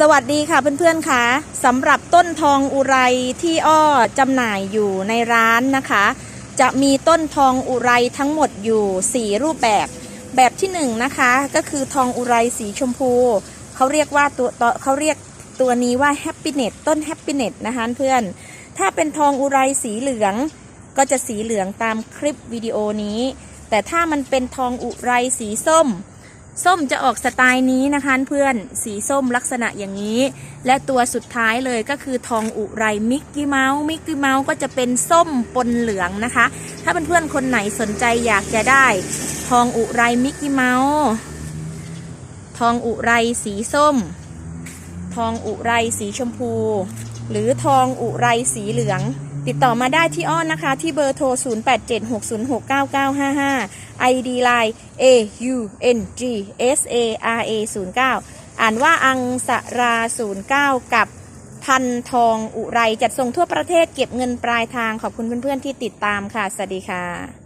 สวัสดีค่ะเพื่อนๆค่ะสำหรับต้นทองอุไรที่อ้อจำหน่ายอยู่ในร้านนะคะ จะมีต้นทองอุไรทั้งหมดอยู่ 4 รูปแบบ แบบที่1นงนะคะก็คือทองอุไรสีชมพู เขาเรียกว่าตัวเขาเรียกตัวนี้ว่าแฮปปี้เน็ตต้นแฮปปี้เน็ตนะคะเพื่อน ถ้าเป็นทองอุไรสีเหลือง ก็จะสีเหลืองตามคลิปวิดีโอนี้ แต่ถ้ามันเป็นทองอุไรสีส้ม ส้มจะออกสไตล์นี้นะคะเพื่อนสีส้มลักษณะอย่างนี้ และตัวสุดท้ายเลยก็คือทองอุไรมิกกี้เมาส์มิกกี้เมาส์ก็จะเป็นส้มปนเหลืองนะคะ ถ้าเพื่อนๆคนไหนสนใจอยากจะได้ ทองอุไรมิกกี้เมาส์ทองอุไรสีส้ม ทองอุไรสีชมพู หรือทองอุไรสีเหลือง ติดต่อมาได้ที่อ้อนนะคะ ที่เบอร์โทร 0876069955 ID Line A U N G S A R A 09อ่านว่าอังสรา 09 กับพันทองอุไรจัดส่งทั่วประเทศเก็บเงินปลายทางขอบคุณเพื่อนๆที่ติดตามค่ะ สวัสดีค่ะ